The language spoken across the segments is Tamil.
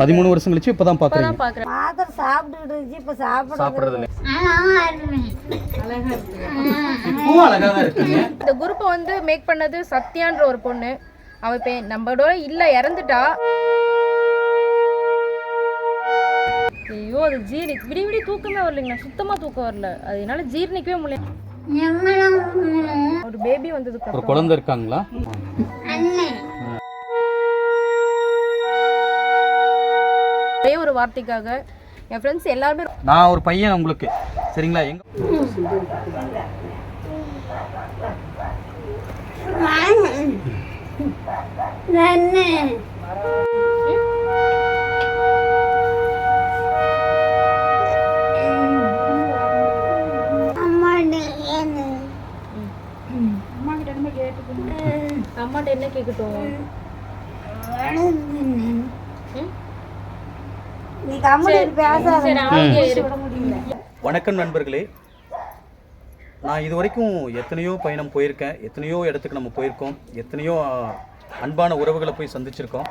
பதிமூணு வருஷம் கழிச்சு இப்பதான் பாக்குறேன் சாப்பிட்டுட்டு இருந்துச்சு இப்போ சாப்பிட சாப்பிடுறது இந்த குரூப்பை வந்து மேக் பண்ணது சத்யான்ற ஒரு பொண்ணு. அவ இப்போ நம்மளோட இல்ல இறந்துட்டா. ஐயோ அது ஜீர்ணி. விடி விடி தூக்கமே வரலைங்கண்ணா. சுத்தமா தூக்கம் வரல. அது என்னால ஜீர்ணிக்கவே முடியல. ஒரு பேபி வந்ததுக்கு ஒரு அப்புறம். குழந்தை இருக்காங்களா? ஒரே ஒரு வார்த்தைக்காக என் ஃப்ரெண்ட்ஸ் எல்லாருமே நான் ஒரு பையன் உங்களுக்கு. சரிங்களா? எங்க அண்ணன் அம்மாட்ட என்ன கேட்கட்டும். வணக்கம் நண்பர்களே. நான் இது வரைக்கும் எத்தனையோ பயணம் போயிருக்கேன். எத்தனையோ இடத்துக்கு நம்ம போயிருக்கோம். எத்தனையோ அன்பான உறவுகளை போய் சந்திச்சிருக்கோம்.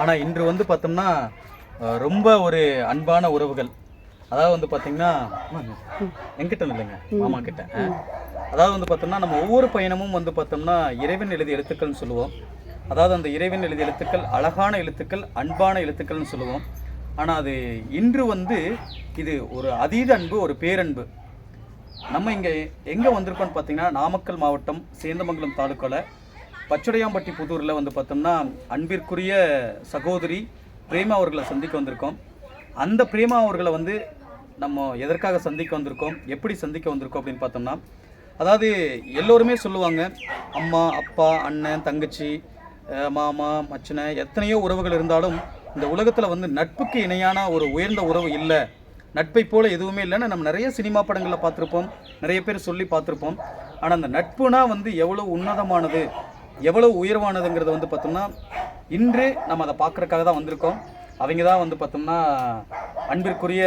ஆனால் இன்று வந்து பார்த்தோம்னா ரொம்ப ஒரு அன்பான உறவுகள். அதாவது வந்து பார்த்தீங்கன்னா என்கிட்ட இல்லைங்க மாமா கிட்ட. அதாவது வந்து பார்த்தோம்னா நம்ம ஒவ்வொரு பயணமும் வந்து பார்த்தோம்னா இறைவன் எழுதிய எழுத்துக்கள்னு சொல்லுவோம். அதாவது அந்த இறைவன் எழுதிய எழுத்துக்கள் அழகான எழுத்துக்கள் அன்பான எழுத்துக்கள்னு சொல்லுவோம். ஆனால் அது இன்று வந்து இது ஒரு அதீத அன்பு ஒரு பேரன்பு. நம்ம இங்கே எங்கே வந்திருக்கோம்னு பார்த்தீங்கன்னா நாமக்கல் மாவட்டம் சேந்தமங்கலம் தாலுக்காவில் பச்சுடையாம்பட்டி புதூரில் வந்து பார்த்தோம்னா அன்பிற்குரிய சகோதரி பிரேமா அவர்களை சந்திக்க வந்திருக்கோம். அந்த பிரேமா அவர்களை வந்து நம்ம எதற்காக சந்திக்க வந்திருக்கோம்? எப்படி சந்திக்க வந்திருக்கோம் அப்படின்னு பார்த்தோம்னா அதாவது எல்லோருமே சொல்லுவாங்க அம்மா அப்பா அண்ணன் தங்கச்சி மாமா மச்சனை எத்தனையோ உறவுகள் இருந்தாலும் இந்த உலகத்தில் வந்து நட்புக்கு இணையான ஒரு உயர்ந்த உறவு இல்லை. நட்பை போல் எதுவுமே இல்லைன்னு நம்ம நிறைய சினிமா படங்களில் பார்த்துருப்போம் நிறைய பேர் சொல்லி பார்த்துருப்போம். ஆனால் அந்த நட்புனா வந்து எவ்வளோ உன்னதமானது எவ்வளோ உயர்வானதுங்கிறத வந்து பார்த்தோம்னா இன்று நம்ம அதை பார்க்குறக்காக தான் வந்திருக்கோம். அவங்க தான் வந்து பார்த்தோம்னா அன்பிற்குரிய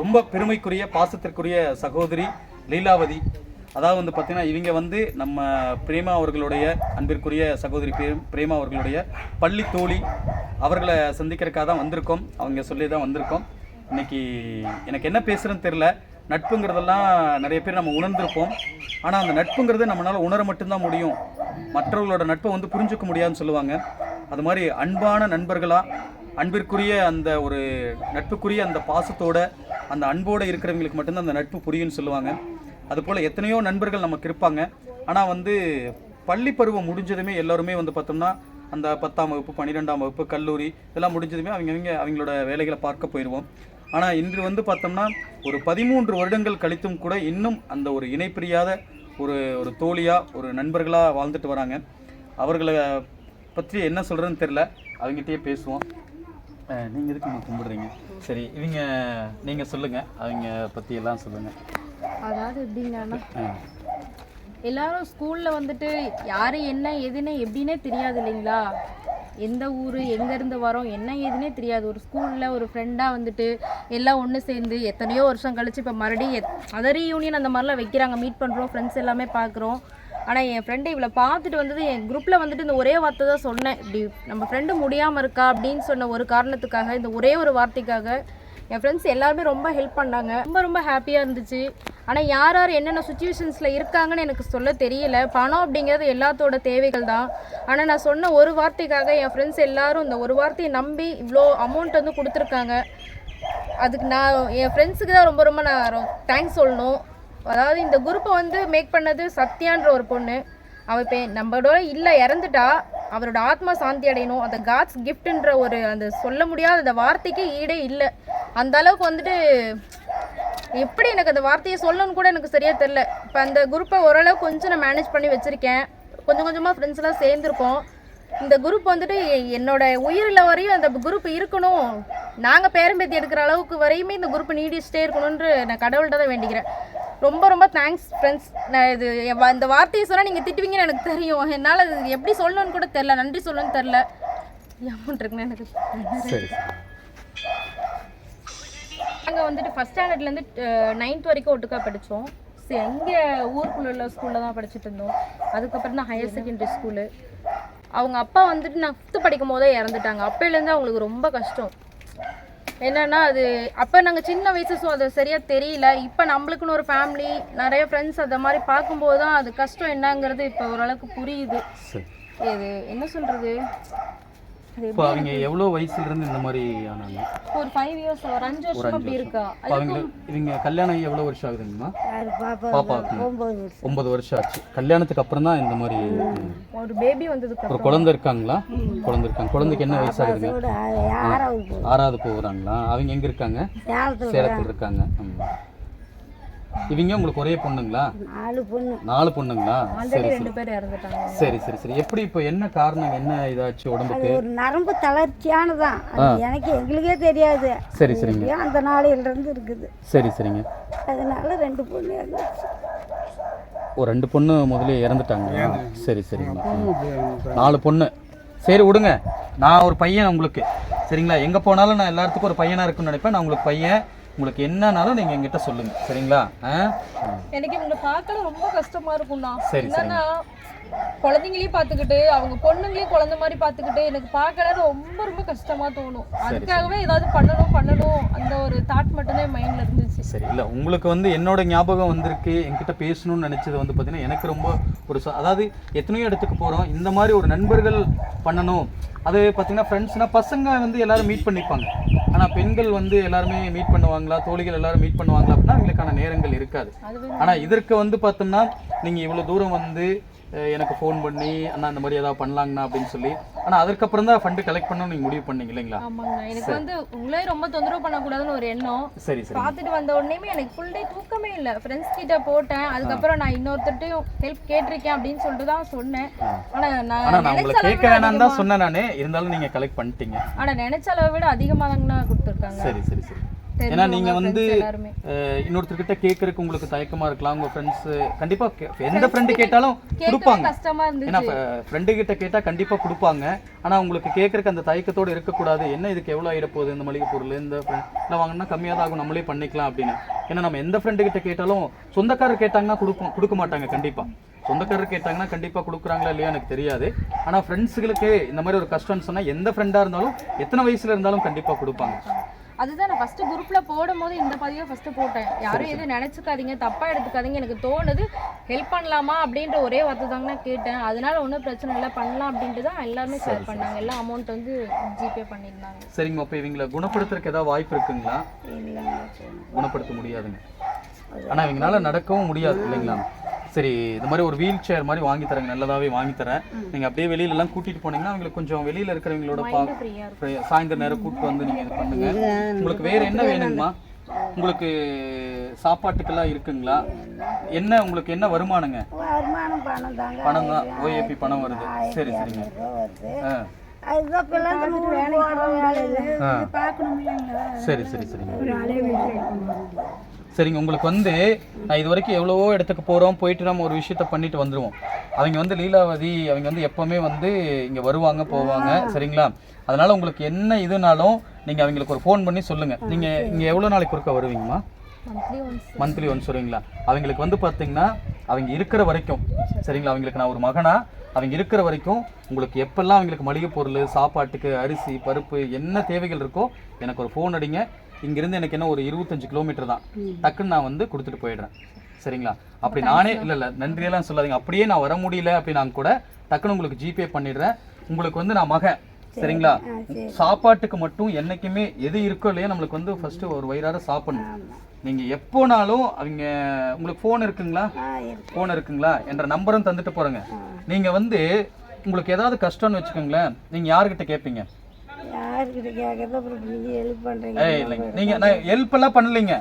ரொம்ப பெருமைக்குரிய பாசத்திற்குரிய சகோதரி லீலாவதி. அதாவது வந்து பார்த்தீங்கன்னா இவங்க வந்து நம்ம பிரேமா அவர்களுடைய அன்பிற்குரிய சகோதரி பிரேமா அவர்களுடைய பள்ளி தோழி. அவர்களை சந்திக்கிறக்காக தான் வந்திருக்கோம். அவங்க சொல்லி தான் வந்திருக்கோம். இன்னைக்கு எனக்கு என்ன பேசுகிறேன்னு தெரில நட்புங்கிறதெல்லாம் நிறைய பேர் நம்ம உணர்ந்திருப்போம். ஆனால் அந்த நட்புங்கிறது நம்மளால் உணர மட்டும்தான் முடியும். மற்றவர்களோட நட்பை வந்து புரிஞ்சுக்க முடியாதுன்னு சொல்லுவாங்க. அது மாதிரி அன்பான நண்பர்களாக அன்பிற்குரிய அந்த ஒரு நட்புக்குரிய அந்த பாசத்தோட அந்த அன்போடு இருக்கிறவங்களுக்கு மட்டும்தான் அந்த நட்பு புரியும்னு சொல்லுவாங்க. அதுபோல் எத்தனையோ நண்பர்கள் நமக்கு இருப்பாங்க. ஆனால் வந்து பள்ளி பருவம் முடிஞ்சதுமே எல்லோருமே வந்து பார்த்தோம்னா அந்த பத்தாம் வகுப்பு பன்னிரெண்டாம் வகுப்பு கல்லூரி இதெல்லாம் முடிஞ்சதுமே அவங்க அவங்க அவங்களோட வேலைகளை பார்க்க போயிடுவோம் ஆனால் இன்று வந்து பார்த்தோம்னா ஒரு பதிமூன்று வருடங்கள் கழித்தும் கூட இன்னும் அந்த ஒரு இணைப்பிரியாத ஒரு ஒரு தோழியாக ஒரு நண்பர்களாக வாழ்ந்துட்டு வராங்க. அவர்களை பற்றி என்ன சொல்கிறதுன்னு தெரில அவங்ககிட்டயே பேசுவோம். அஹ், நீங்க எதுக்கு நம்ம கும்பிடுறீங்க? சரி இவங்க நீங்க சொல்லுங்க. அவங்க பத்தி எல்லாம் சொல்லுங்க. அதாவது எப்படிங்கன்னா எல்லாரும் ஸ்கூல்ல வந்துட்டு யாரு என்ன எதுன்னு எப்படின்னே தெரியாது இல்லைங்களா? எந்த ஊர் எங்கேருந்து வரோம் என்ன ஏதுன்னே தெரியாது. ஒரு ஸ்கூலில் ஒரு ஃப்ரெண்டாக வந்துட்டு எல்லாம் ஒன்று சேர்ந்து எத்தனையோ வருஷம் கழிச்சு இப்போ மறுபடியும் அதர் யூனியன் அந்த மாதிரிலாம் வைக்கிறாங்க. மீட் பண்ணுறோம் ஃப்ரெண்ட்ஸ் எல்லாமே பார்க்குறோம் ஆனால் என் ஃப்ரெண்டு இவளை பார்த்துட்டு வந்தது என் குரூப்பில் வந்துட்டு இந்த ஒரே வார்த்தை தான் சொன்னேன். இப்படி நம்ம ஃப்ரெண்டு முடியாமல் இருக்கா அப்படின்னு சொன்ன ஒரு காரணத்துக்காக இந்த ஒரே ஒரு வார்த்தைக்காக என் ஃப்ரெண்ட்ஸ் எல்லாருமே ரொம்ப ஹெல்ப் பண்ணாங்க. ரொம்ப ரொம்ப ஹாப்பியாக இருந்துச்சு. ஆனால் யார் யார் என்னென்ன சுச்சுவேஷன்ஸில் இருக்காங்கன்னு எனக்கு சொல்ல தெரியல. பணம் அப்படிங்கிறது எல்லாத்தோட தேவைகள் தான். ஆனால் நான் சொன்ன ஒரு வார்த்தைக்காக என் ஃப்ரெண்ட்ஸ் எல்லாரும் இந்த ஒரு வார்த்தையை நம்பி இவ்வளோ அமௌண்ட் வந்து கொடுத்துருக்காங்க. அதுக்கு நான் என் ஃப்ரெண்ட்ஸுக்கு தான் ரொம்ப ரொம்ப நான் தேங்க்ஸ் சொல்லணும். அதாவது இந்த குரூப்பை வந்து மேக் பண்ணது சத்யான்ற ஒரு பொண்ணு. அவள் இப்போ நம்மளோட இல்லை இறந்துட்டா. அவரோட ஆத்மா சாந்தி அடையணும். அந்த காட்ஸ் கிஃப்ட்ன்ற ஒரு அந்த சொல்ல முடியாத அந்த வார்த்தைக்கு ஈடே இல்லை. அந்த அளவுக்கு வந்துட்டு எப்படி எனக்கு அந்த வார்த்தையை சொல்லணும்னு கூட எனக்கு சரியா தெரில இப்போ அந்த குரூப்பை ஓரளவு கொஞ்சம் நான் மேனேஜ் பண்ணி வச்சுருக்கேன். கொஞ்சம் கொஞ்சமாக ஃப்ரெண்ட்ஸ்லாம் சேர்ந்துருக்கோம். இந்த குரூப் வந்துட்டு எ- என்னோட உயிரில் வரையும் அந்த குரூப் இருக்கணும். நாங்கள் பேரம்பேத்தி எடுக்கிற அளவுக்கு வரையுமே இந்த குரூப் நீடிச்சிட்டே இருக்கணும்னு நான் கடவுள்கிட்ட தான் வேண்டிக்கிறேன். ரொம்ப ரொம்ப தேங்க்ஸ் ஃப்ரெண்ட்ஸ் நான் இது இந்த வார்த்தையை சொன்னால் நீங்கள் திட்டுவீங்கன்னு எனக்கு தெரியும். என்னால் அது எப்படி சொல்லணும்னு கூட தெரில நன்றி சொல்லணும்னு தெரில அமௌண்ட் இருக்குன்னு எனக்கு சரி. நாங்கள் வந்துட்டு ஃபஸ்ட் ஸ்டாண்டர்ட்லேருந்து நைன்த் வரைக்கும் ஒட்டுக்கா படித்தோம் இங்கே ஊருக்குள்ள உள்ள ஸ்கூலில் தான் படிச்சுட்டு இருந்தோம். அதுக்கப்புறம் தான் ஹையர் செகண்டரி ஸ்கூலு அவங்க அப்பா வந்துட்டு நான் ஃபிஃப்த்து படிக்கும் போதே இறந்துட்டாங்க. அப்போலேருந்து அவங்களுக்கு ரொம்ப கஷ்டம். என்னன்னா அது அப்போ நாங்கள் சின்ன வயசு ஸோ அது சரியாக தெரியல. இப்போ நம்மளுக்குன்னு ஒரு ஃபேமிலி நிறைய ஃப்ரெண்ட்ஸ் அந்த மாதிரி பார்க்கும்போது தான் அது கஷ்டம் என்னங்கிறது இப்போ ஓரளவுக்கு புரியுது. இது என்ன சொல்கிறது இப்போ அவங்க எவ்வளோ வயசுல இருந்து இந்த மாதிரி ஆனாங்க? ஒரு ஃபைவ் இயர்ஸ் ஒரு அஞ்சு வருஷம் அப்படி இருக்கா? இப்போ அவங்க இவங்க கல்யாணம் ஆகி எவ்வளோ வருஷம் ஆகுதுங்கம்மா? பாப்பா பாப்பாவுக்கு ஒன்பது வருஷம். ஆச்சு. கல்யாணத்துக்கு அப்புறம் தான் இந்த மாதிரி ஒரு பேபி வந்ததுக்கு ஒரு குழந்தை இருக்காங்களா? குழந்தை இருக்காங்க. குழந்தைக்கு என்ன யாராவது போ ஆறாவது போகிறாங்களா? அவங்க எங்கே இருக்காங்க? சேலத்தில் சேலத்தில் இருக்காங்க. இவங்க உங்களுக்கு ஒரே பொண்ணுங்களா? நாலு பொண்ணு. நாலு பொண்ணுங்களா? சரி ரெண்டு பேர் இறந்துட்டாங்க. சரி சரி சரி. எப்படி இப்போ என்ன காரணம்? என்ன இதாச்சு உடம்புக்கு? ஒரு நரம்பு தளர்ச்சியானதான். எனக்கு எங்களுக்கே தெரியாது. சரி சரிங்க. ஏன் அந்த நாளையில இருந்து இருக்குது. சரி சரிங்க. அதனால ரெண்டு பொண்ணு இருந்துச்சு ஒரு ரெண்டு பொண்ணு முதல்ல இறந்துட்டாங்க சரி சரிங்க. நாலு பொண்ணு. சரி விடுங்க. நான் ஒரு பையன் உங்களுக்கு. சரிங்களா? எங்கே போனாலும் நான் எல்லாத்துக்கும் ஒரு பையனாக இருக்குன்னு நினைப்பேன். நான் உங்களுக்கு பையன். உங்களுக்கு என்னன்னாலும் நீங்கள் எங்கிட்ட சொல்லுங்கள் சரிங்களா? ஆ. எனக்கு இவங்களை பார்க்கல ரொம்ப கஷ்டமா இருக்கும்ண்ணா. சரி. என்னன்னா குழந்தைங்களையும் பார்த்துக்கிட்டு அவங்க பொண்ணுங்களையும் குழந்தை மாதிரி பார்த்துக்கிட்டு எனக்கு பார்க்கல ரொம்ப ரொம்ப கஷ்டமா தோணும். அதுக்காகவே ஏதாவது பண்ணணும் பண்ணணும் அந்த ஒரு தாட் மட்டும்தான் என் மைண்ட்ல இருந்துச்சு. சரி இல்லை உங்களுக்கு வந்து என்னோட ஞாபகம் வந்திருக்கு என்கிட்ட பேசணும்னு நினச்சது வந்து பார்த்தீங்கன்னா எனக்கு ரொம்ப ஒரு அதாவது எத்தனையோ இடத்துக்கு போகிறோம் இந்த மாதிரி ஒரு நண்பர்கள் பண்ணணும். அது பார்த்தீங்கன்னா ஃப்ரெண்ட்ஸ்னால் பசங்க வந்து எல்லாரும் மீட் பண்ணிப்பாங்க. ஆனால் பெண்கள் வந்து எல்லாருமே மீட் பண்ணுவாங்களா தோழிகள் எல்லாரும் மீட் பண்ணுவாங்களா அப்படின்னா அவங்களுக்கான நேரங்கள் இருக்காது. ஆனால் இதற்கு வந்து பார்த்தோம்னா நீங்கள் இவ்வளோ தூரம் வந்து எனக்கு ஃபோன் பண்ணி அண்ணா இந்த மாதிரி ஏதாவது பண்ணலாங்கண்ணா அப்படின்னு சொல்லி. ஆனால் அதுக்கப்புறம் தான் ஃபண்டு கலெக்ட் பண்ணணும்னு நீங்கள் முடிவு பண்ணீங்க இல்லைங்களா? ஆமாங்கண்ணா. எனக்கு வந்து உங்களே ரொம்ப தொந்தரவு பண்ணக்கூடாதுன்னு ஒரு எண்ணம். சரி சரி. பார்த்துட்டு வந்த உடனேமே எனக்கு ஃபுல் டே தூக்கமே இல்லை. ஃப்ரெண்ட்ஸ் கிட்ட போட்டேன். அதுக்கப்புறம் நான் இன்னொருத்தட்டையும் ஹெல்ப் கேட்டிருக்கேன் அப்படின்னு சொல்லிட்டு தான் சொன்னேன். ஆனா நான் ஆனால் நான் உங்களை கேட்க வேணாம்னு தான் சொன்னேன் நானே. இருந்தாலும் நீங்கள் கலெக்ட் பண்ணிட்டீங்க. ஆனா நினைச்ச அளவை விட அதிகமாக தாங்கண்ணா கொடுத்துருக்காங்க. சரி சரி சரி. ஏன்னா நீங்க வந்து இன்னொருத்தர்கிட்ட கேட்கறதுக்கு உங்களுக்கு தயக்கமா இருக்கலாம். உங்க ஃப்ரெண்ட்ஸ் கண்டிப்பா எந்த ஃப்ரெண்டு கேட்டாலும் கொடுப்பாங்க. ஏன்னா ஃப்ரெண்டு கிட்ட கேட்டா கண்டிப்பா கொடுப்பாங்க. ஆனா உங்களுக்கு கேட்கறதுக்கு அந்த தயக்கத்தோட இருக்கக்கூடாது. என்ன இதுக்கு எவ்வளவு ஆயிட போகுது? இந்த மளிகை பொருள் இந்த இல்லை வாங்கினா கம்மியாக தான் ஆகும். நம்மளே பண்ணிக்கலாம் அப்படின்னு. ஏன்னா நம்ம எந்த ஃப்ரெண்டு கிட்ட கேட்டாலும் சொந்தக்காரர் கேட்டாங்கன்னா கொடுப்போம். கொடுக்க மாட்டாங்க கண்டிப்பா. சொந்தக்காரர் கேட்டாங்கன்னா கண்டிப்பா கொடுக்குறாங்களா இல்லையா எனக்கு தெரியாது. ஆனா ஃப்ரெண்ட்ஸுகளுக்கு இந்த மாதிரி ஒரு கஷ்டம்னு சொன்னா எந்த ஃப்ரெண்டா இருந்தாலும் எத்தனை வயசுல இருந்தாலும் கண்டிப்பா கொடுப்பாங்க. அதுதான் நான் ஃபர்ஸ்ட் குரூப்ல போடும் போது இந்த பதிவை ஃபர்ஸ்ட் போட்டேன். யாரும் எதுவும் நினைச்சுக்காதீங்க தப்பா எடுத்துக்காதீங்க. எனக்கு தோணுது ஹெல்ப் பண்ணலாமா அப்படின்ற ஒரே வார்த்தை தாங்க நான் கேட்டேன். அதனால ஒன்றும் பிரச்சனை இல்லை பண்ணலாம் அப்படின்ட்டு தான் எல்லாருமே ஷேர் பண்ணாங்க. எல்லா அமௌண்ட் வந்து ஜிபே பண்ணியிருந்தாங்க. சரிங்கம்மா இப்போ இவங்களை குணப்படுத்துறதுக்கு ஏதாவது வாய்ப்பு இருக்குங்களா? குணப்படுத்த முடியாதுங்க. ஆனால் இவங்களால நடக்கவும் முடியாது இல்லைங்களா? சரி இந்த மாதிரி ஒரு வீல் சேர் மாதிரி வாங்கி தரேங்க நல்லதாவே வாங்கி தரேன். நீங்க அப்படியே வெளியில எல்லாம் கூட்டிட்டு போனீங்கன்னா அவங்களுக்கு கொஞ்சம் வெளியில இருக்கிறவங்களோட பா ஃப்ரீயா இருக்கும். ஃப்ரீ- சாயந்தர நேரம் கூப்பிட்டு வந்து நீங்க இது பண்ணுங்க. உங்களுக்கு வேற என்ன வேணுங்கம்மா உங்களுக்கு சாப்பாட்டுக்கெல்லாம் இருக்குங்களா? என்ன உங்களுக்கு என்ன வருமானங்க? வருமானம் பணம் தாங்க. பணம் தான். ஓஏபி பணம் வருது. சரி சரிங்க சரி சரி சரிங்க சரிங்க உங்களுக்கு வந்து நான் இது வரைக்கும் எவ்வளவோ இடத்துக்கு போகிறோம் போயிட்டு நம்ம ஒரு விஷயத்த பண்ணிட்டு வந்துடுவோம் அவங்க வந்து லீலாவதி அவங்க வந்து எப்போவுமே வந்து இங்கே வருவாங்க போவாங்க சரிங்களா? அதனால உங்களுக்கு என்ன இதுனாலும் நீங்கள் அவங்களுக்கு ஒரு ஃபோன் பண்ணி சொல்லுங்கள் நீங்கள் இங்கே எவ்வளோ நாளைக்கு ஒருக்கா வருவீங்கம்மா? மந்த்லி ஒன்ஸ் வருவீங்களா? அவங்களுக்கு வந்து பார்த்தீங்கன்னா அவங்க இருக்கிற வரைக்கும் சரிங்களா? அவங்களுக்கு நான் ஒரு மகனா அவங்க இருக்கிற வரைக்கும் உங்களுக்கு எப்பெல்லாம் அவங்களுக்கு மளிகை பொருள் சாப்பாட்டுக்கு அரிசி பருப்பு என்ன தேவைகள் இருக்கோ எனக்கு ஒரு ஃபோன் அடிங்க. இங்கிருந்து எனக்கு என்ன ஒரு இருபத்தஞ்சு கிலோமீட்டர் தான். டக்குன்னு நான் வந்து கொடுத்துட்டு போயிடுறேன். சரிங்களா? அப்படி நானே இல்லை இல்லை நன்றியெல்லாம் சொல்லாதீங்க. அப்படியே நான் வர முடியல அப்படின்னா கூட டக்குன்னு உங்களுக்கு ஜிபே பண்ணிடுறேன். உங்களுக்கு வந்து நான் மகன். சரிங்களா? சாப்பாட்டுக்கு மட்டும் என்னைக்குமே எது இருக்கோ இல்லையோ நம்மளுக்கு வந்து ஃபர்ஸ்ட் ஒரு வயிறார சாப்பிடணும். நீங்க எப்போனாலும் அவங்க உங்களுக்கு ஃபோன் இருக்குங்களா? ஃபோன் இருக்குங்களா? என்ற நம்பரும் தந்துட்டு போறேங்க. நீங்க வந்து உங்களுக்கு ஏதாவது கஷ்டம்னு வச்சுக்கோங்களேன் நீங்க யாருக்கிட்ட கேட்பீங்க யாருக்கிட்ட கேட்கறது அப்புறம் நீங்கள் ஹெல்ப் பண்ணுறீங்க ஏய் இல்லைங்க. நீங்கள் நான் ஹெல்ப் எல்லாம் பண்ணலைங்க.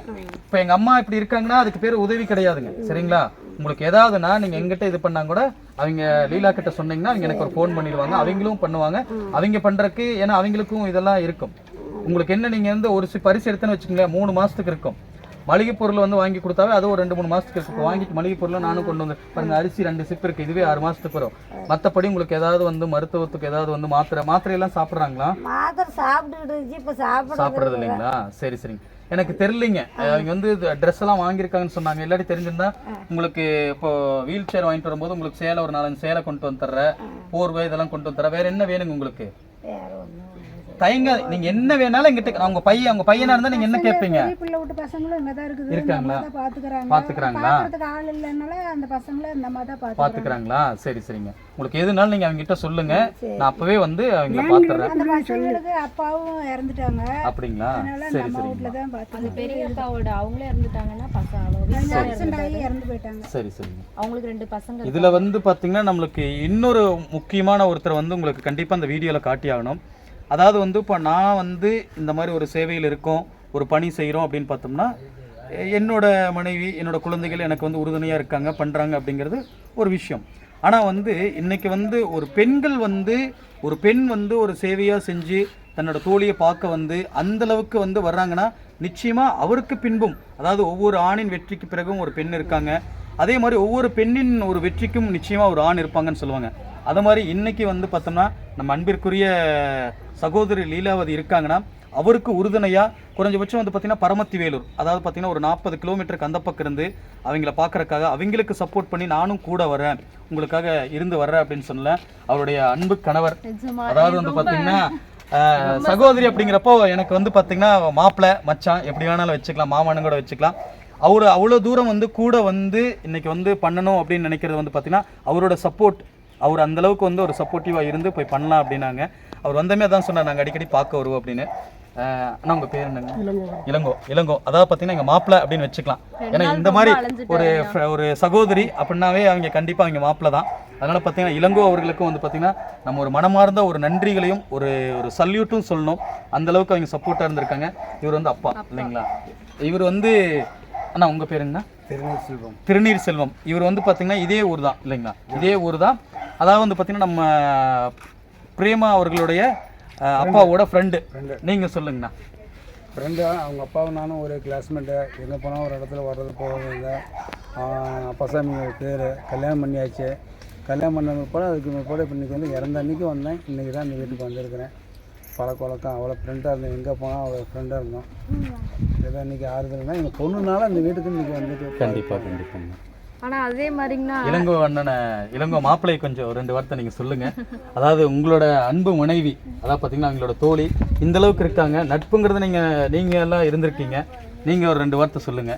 இப்போ எங்கள் அம்மா இப்படி இருக்காங்கன்னா அதுக்கு பேர் உதவி கிடையாதுங்க. சரிங்களா? உங்களுக்கு ஏதாவதுன்னா நீங்கள் எங்கிட்ட இது பண்ணால் கூட அவங்க லீலா கிட்ட சொன்னீங்கன்னா அவங்க எனக்கு ஒரு ஃபோன் பண்ணிடுவாங்க. அவங்களும் பண்ணுவாங்க. அவங்க பண்றதுக்கு ஏன்னா அவங்களுக்கும் இதெல்லாம் இருக்கும். உங்களுக்கு என்ன நீங்கள் வந்து ஒரு பரிசு எடுத்தேன்னு வச்சுக்கோங்களேன் மூணு மாதத்துக்கு இருக்கும். மளிகை பொருள் வந்து வாங்கி கொடுத்தாவே அது ஒரு ரெண்டு மூணு மாசத்துக்கு இருக்கு. இப்போ வாங்கிட்டு மளிகை பொருள் நானும் கொண்டு வந்து பாருங்க அரிசி ரெண்டு சிப் இருக்கு. இதுவே ஆறு மாசத்துக்கு வரும். மற்றபடி உங்களுக்கு ஏதாவது வந்து மருத்துவத்துக்கு ஏதாவது வந்து மாத்திரை மாத்திரை எல்லாம் சாப்பிட்றாங்களா? மாத்திரை சாப்பிட்டுக்கிட்டு இப்போ சாப்பிட சாப்பிட்றது இல்லைங்களா? சரி சரிங்க. எனக்கு தெரியலிங்க. அவங்க வந்து ட்ரெஸ் எல்லாம் வாங்கியிருக்காங்கன்னு சொன்னாங்க. இல்லாட்டி தெரிஞ்சிருந்தா உங்களுக்கு இப்போ வீல் சேர் வாங்கிட்டு வரும்போது உங்களுக்கு சேலை ஒரு நாலஞ்சு சேலை கொண்டு வந்து தர்றேன். போர்வை இதெல்லாம் கொண்டு வந்து தரேன் வேற என்ன வேணுங்க உங்களுக்கு? வேற ஒன்றும் தயங்க நீங்க என்ன வேணாலும் எங்கிட்ட அவங்க பையன் உங்க பையனா இருந்தா நீங்க என்ன கேட்பீங்க? பிள்ளை விட்டு பசங்களும் இங்கே தான் இருக்குது. இருக்காங்களா? பாத்துக்கிறாங்களா? ஆள் இல்லைனால அந்த பசங்களும் இந்த மாதிரி தான் பாத்துக்கிறாங்களா? சரி சரிங்க. உங்களுக்கு எதுனாலும் நீங்க அவங்க கிட்ட சொல்லுங்க நான் அப்பவே வந்து அவங்கள பாத்துறேன். அந்த பசங்களுக்கு அப்பாவும் இறந்துட்டாங்க. அப்படிங்களா? சரி பார்த்து அது பெரியப்பாவோட அவங்களே இறந்துட்டாங்கன்னா பசங்க அவங்க இறந்து போயிட்டாங்க. சரி சரிங்க. அவங்களுக்கு ரெண்டு பசங்க இதுல வந்து பாத்தீங்கன்னா நம்மளுக்கு இன்னொரு முக்கியமான ஒருத்தர் வந்து உங்களுக்கு கண்டிப்பா அந்த வீடியோல காட்டி ஆகணும் அதாவது வந்து இப்போ நான் வந்து இந்த மாதிரி ஒரு சேவையில் இருக்கோம் ஒரு பணி செய்கிறோம் அப்படின்னு பார்த்தோம்னா என்னோட மனைவி என்னோட குழந்தைகள் எனக்கு வந்து உறுதுணையாக இருக்காங்க பண்ணுறாங்க அப்படிங்கிறது ஒரு விஷயம். ஆனால் வந்து இன்றைக்கி வந்து ஒரு பெண்கள் வந்து ஒரு பெண் வந்து ஒரு சேவையாக செஞ்சு தன்னோட தோழியை பார்க்க வந்து அந்தளவுக்கு வந்து வர்றாங்கன்னா நிச்சயமாக அவருக்கு பின்பும் அதாவது ஒவ்வொரு ஆணின் வெற்றிக்கு பிறகும் ஒரு பெண் இருக்காங்க. அதே மாதிரி ஒவ்வொரு பெண்ணின் ஒரு வெற்றிக்கும் நிச்சயமாக ஒரு ஆண் இருப்பாங்கன்னு சொல்லுவாங்க. அது மாதிரி இன்னைக்கு வந்து பார்த்தோம்னா நம்ம அன்பிற்குரிய சகோதரி லீலாவதி இருக்காங்கன்னா அவருக்கு உறுதுணையாக குறைஞ்சபட்சம் வந்து பார்த்தீங்கன்னா பரமத்தி வேலூர் அதாவது பார்த்தீங்கன்னா ஒரு நாற்பது கிலோமீட்டருக்கு அந்த பக்கம் இருந்து அவங்கள பார்க்கறக்காக அவங்களுக்கு சப்போர்ட் பண்ணி நானும் கூட வரேன். உங்களுக்காக இருந்து வர்றேன் அப்படின்னு சொல்லல அவருடைய அன்பு கணவர். அதாவது வந்து பார்த்தீங்கன்னா சகோதரி அப்படிங்கிறப்போ எனக்கு வந்து பார்த்தீங்கன்னா மாப்பிள்ளை மச்சான் எப்படி வேணாலும் வச்சுக்கலாம் மாமனும் கூட வச்சுக்கலாம். அவர் அவ்வளோ தூரம் வந்து கூட வந்து இன்னைக்கு வந்து பண்ணணும் அப்படின்னு நினைக்கிறது வந்து பார்த்தீங்கன்னா அவரோட சப்போர்ட் அவர் அந்த அளவுக்கு வந்து ஒரு சப்போர்ட்டிவாக இருந்து போய் பண்ணலாம் அப்படின்னாங்க. அவர் வந்தமே அதான் சொன்னார் நாங்கள் அடிக்கடி பார்க்க வருவோம் அப்படின்னு. அண்ணா உங்கள் பேர் என்னங்க? இளங்கோ. இளங்கோ. அதாவது பார்த்தீங்கன்னா எங்கள் மாப்பிள்ளை அப்படின்னு வச்சுக்கலாம். ஏன்னா இந்த மாதிரி ஒரு ஒரு சகோதரி அப்படின்னாவே அவங்க கண்டிப்பாக அவங்க மாப்பிள்ளை தான். அதனால் பார்த்தீங்கன்னா இளங்கோ அவர்களுக்கும் வந்து பார்த்தீங்கன்னா நம்ம ஒரு மனமார்ந்த ஒரு நன்றிகளையும் ஒரு ஒரு சல்யூட்டும் சொல்லணும். அந்த அளவுக்கு அவங்க சப்போர்ட்டாக இருந்திருக்காங்க. இவர் வந்து அப்பா. இல்லைங்களா? இவர் வந்து அண்ணா உங்கள் பேருங்கண்ணா திருநெல் செல்வம். திருநீர் செல்வம். இவர் வந்து பார்த்தீங்கன்னா இதே ஊர் தான் இல்லைங்களா? இதே ஊர் தான். அதாவது வந்து பார்த்தீங்கன்னா நம்ம பிரேமா அவர்களுடைய அப்பாவோட ஃப்ரெண்டு. நீங்கள் சொல்லுங்கண்ணா. ஃப்ரெண்டு அவங்க அப்பாவும் நானும் ஒரு கிளாஸ்மேட்டு எங்கே போனால் ஒரு இடத்துல வர்றது போகிறது இல்லை. அப்பசாமி பேர் கல்யாணம் பண்ணியாச்சு. கல்யாணம் பண்ண பிற்பாடு அதுக்கு பிற்பாடு இப்போ இன்றைக்கி வந்து இறந்த அன்றைக்கி வந்தேன். இன்றைக்கி தான் இந்த வீட்டுக்கு வந்திருக்கிறேன். பழக்க வழக்கம் அவ்வளோ ஃப்ரெண்டாக இருந்தேன். எங்கே போனால் அவ்வளோ ஃப்ரெண்டாக இருந்தோம். ஏதோ இன்றைக்கி ஆறுதல்னா எங்கள் பொண்ணுனால இந்த வீட்டுக்கு இன்றைக்கி வந்துட்டு கண்டிப்பாக கண்டிப்பாங்க. ஆனா அதே மாதிரிங்கண்ணா இளங்கோ அண்ணனை இளங்கோ மாப்பிள்ளை கொஞ்சம் ரெண்டு வார்த்தை நீங்க சொல்லுங்க. அதாவது உங்களோட அன்பு மனைவி அதாவது பார்த்தீங்கன்னா அவங்களோட தோழி இந்த அளவுக்கு இருக்காங்க. நட்புங்கிறது நீங்க நீங்க எல்லாம் இருந்திருக்கீங்க. நீங்க ஒரு ரெண்டு வார்த்தை சொல்லுங்க.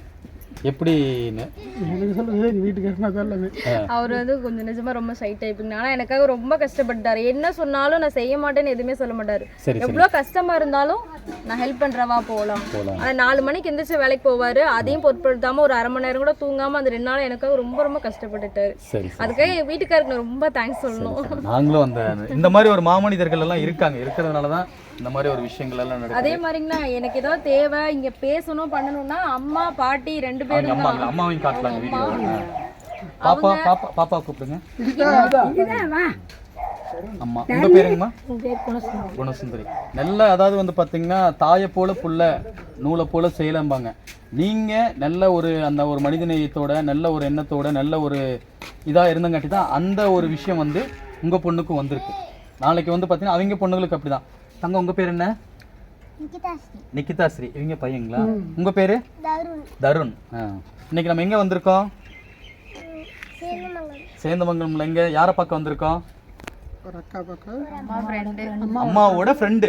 எப்படின்னு? எனக்கு சொல்லுங்கள் எல்லாமே அவர் வந்து கொஞ்சம் நிஜமா ரொம்ப ஷை டைப்புங்க ஆனா எனக்காக ரொம்ப கஷ்டப்பட்டாரு. என்ன சொன்னாலும் நான் செய்ய மாட்டேன்னு எதுவுமே சொல்ல மாட்டாரு. எவ்வளவு கஷ்டமா இருந்தாலும் நான் ஹெல்ப் பண்றவா போகலாம் போலாம். ஆனா நாலு மணிக்கு எந்திரிச்சு வேலைக்கு போவாரு. அதையும் பொருட்படுத்தாம ஒரு அரை மணி நேரம் கூட தூங்காம அந்த ரெண்டு நாள் எனக்காக ரொம்ப ரொம்ப கஷ்டப்பட்டுட்டாரு. அதுக்காக என் வீட்டுக்காருக்கு நான் ரொம்ப தேங்க்ஸ் சொல்லணும். நாங்களும் அந்த இந்த மாதிரி ஒரு மாமனிதர்கள் எல்லாம் இருக்காங்க. இருக்கிறதுனால தான் இந்த மாதிரி ஒரு விஷயங்கள் எல்லாம் நடக்குது. அதே மாதிரிங்கண்ணா எனக்கு ஏதாவது தேவை இங்க பேசணும் பண்ணணும்னா அம்மா பாட்டி ரெண்டு பேரும் அம்மா அம்மாவையும் காட்டலாங்க வீடியோ பாப்பா பாப்பா பாப்பா கூப்பிடுங்க. அம்மா உங்க பேருங்கம்மா குணசுந்தரி. நல்ல அதாவது வந்து பாத்தீங்கன்னா தாயை போல புள்ள நூலை போல செய்யலம்பாங்க. நீங்க நல்ல ஒரு அந்த ஒரு மனிதநேயத்தோட நல்ல ஒரு எண்ணத்தோட நல்ல ஒரு இதா இருந்தங்காட்டி தான் அந்த ஒரு விஷயம் வந்து உங்க பொண்ணுக்கும் வந்திருக்கு. நாளைக்கு வந்து பாத்தீங்கன்னா அவங்க பொண்ணுங்களுக்கு அப்படிதான். தங்க உங்க பேர் என்ன? நிக்கிதா ஸ்ரீ இவங்க பையங்களா? உங்க பேரு? தருண். ஆ. இன்னைக்கு நம்ம எங்க வந்திருக்கோம்? சேந்தமங்கலம்ல எங்க? யாரை பார்க்க வந்திருக்கோம்? அம்மாவோட ஃப்ரெண்டு